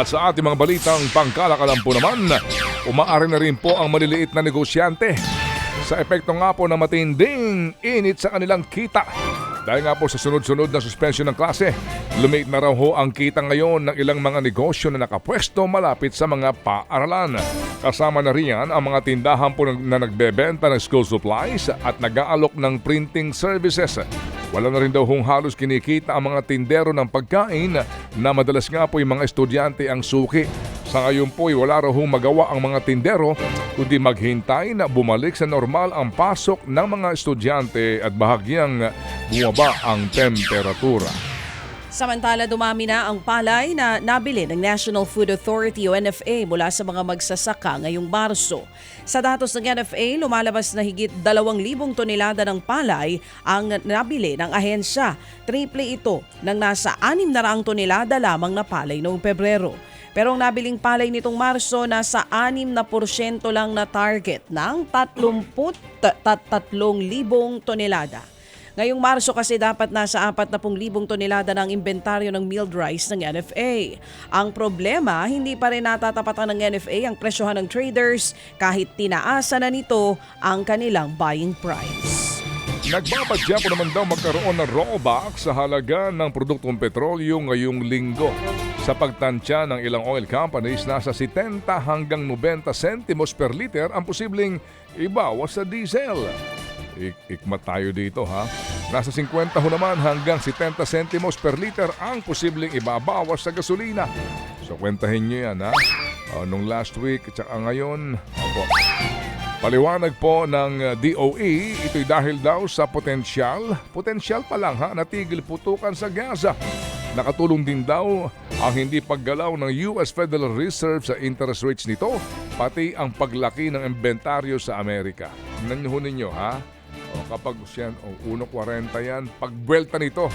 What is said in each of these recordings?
At sa ating mga balitang pangkalakalan po naman, umaari na rin po ang maliliit na negosyante sa epekto nga po ng matinding init sa kanilang kita. Dahil nga po sa sunod-sunod na suspensyon ng klase, lumit na raw ho ang kita ngayon ng ilang mga negosyo na nakapwesto malapit sa mga paaralan. Kasama na riyan ang mga tindahan po na nagbebenta ng school supplies at nag-aalok ng printing services. Wala na rin daw hong halos kinikita ang mga tindero ng pagkain na madalas nga po yung mga estudyante ang suki. Sa ngayon po wala raw magawa ang mga tindero kundi maghintay na bumalik sa normal ang pasok ng mga estudyante at bahagyang bumaba ang temperatura. Samantala, dumami na ang palay na nabili ng National Food Authority o NFA mula sa mga magsasaka ngayong Marso. Sa datos ng NFA, lumalabas na higit 2,000 tonelada ng palay ang nabili ng ahensya. Triple ito ng nasa 600 tonelada lamang na palay noong Pebrero. Pero ang nabiling palay nitong Marso, nasa 6 na porsyento lang na target ng 33,000 tonelada. Ngayong Marso kasi dapat nasa 40,000 tonelada ng inventaryo ng milled rice ng NFA. Ang problema, hindi pa rin natatapatan ng NFA ang presyohan ng traders kahit tinaasa na nito ang kanilang buying price. Nagbabadya po naman daw magkaroon ng rollback sa halaga ng produktong petrolyo ngayong linggo. Sa pagtansya ng ilang oil companies, nasa 70 hanggang 90 sentimos per liter ang posibleng ibawas sa diesel. Ik ikmat tayo dito ha. Nasa 50 ho naman hanggang 70 sentimos per liter ang posibleng ibabawas sa gasolina. So kwentahin nyo yan ha. Uh, nung last week at saka ngayon, opo. Paliwanag po ng uh, DOE, ito'y dahil daw sa potensyal, potensyal pa lang ha, natigil putukan sa Gaza. Nakatulong din daw ang hindi paggalaw ng US Federal Reserve sa interest rates nito, pati ang paglaki ng inventaryo sa Amerika. Tingnan ninyo ha, kapag siyan, o 1.40 yan, pag buwelta nito,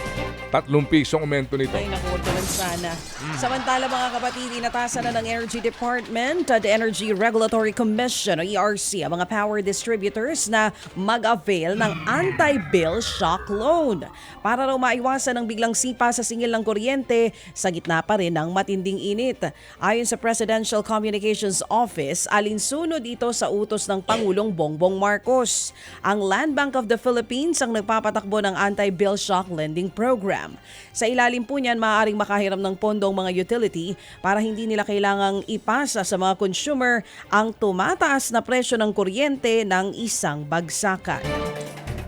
tatlong pisong aumento nito. Ay, naku, naman sana. Samantala mga kapatid, inatasan na ng Energy Department at Energy Regulatory Commission o ERC ang mga power distributors na mag-avail ng anti-bill shock loan para raw maiwasan ang biglang sipa sa singil ng kuryente sa gitna pa rin ng matinding init. Ayon sa Presidential Communications Office, alinsunod ito sa utos ng Pangulong Bongbong Marcos. Ang Land Bank of the Philippines ang nagpapatakbo ng anti-bill shock lending program. Sa ilalim po niyan, maaaring makahiram ng pondo ang mga utility para hindi nila kailangang ipasa sa mga consumer ang tumataas na presyo ng kuryente ng isang bagsakan.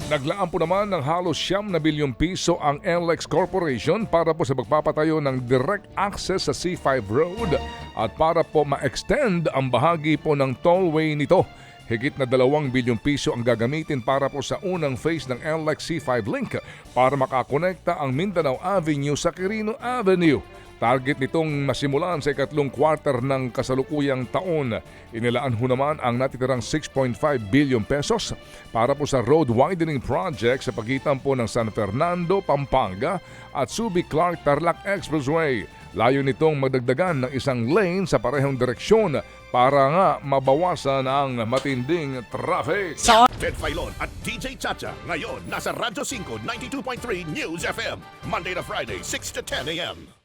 Naglaan po naman ng halos siyam na bilyong piso ang NLEX Corporation para po sa pagpapatayo ng direct access sa C5 Road at para po ma-extend ang bahagi po ng tollway nito. Higit na dalawang bilyong piso ang gagamitin para po sa unang phase ng NLEX C5 link para makakonekta ang Mindanao Avenue sa Quirino Avenue. Target nitong masimulan sa ikatlong quarter ng kasalukuyang taon. Inilaan ho naman ang natitirang 6.5 billion pesos para po sa road widening project sa pagitan po ng San Fernando, Pampanga at Subic Clark Tarlac Expressway. Layo nitong magdagdagan ng isang lane sa parehong direksyon para nga mabawasan ang matinding traffic. Sa Ted Filon at DJ Chacha. Ngayon, nasa Radyo 5, 92.3 News FM. Monday to Friday, 6 to 10 a.m.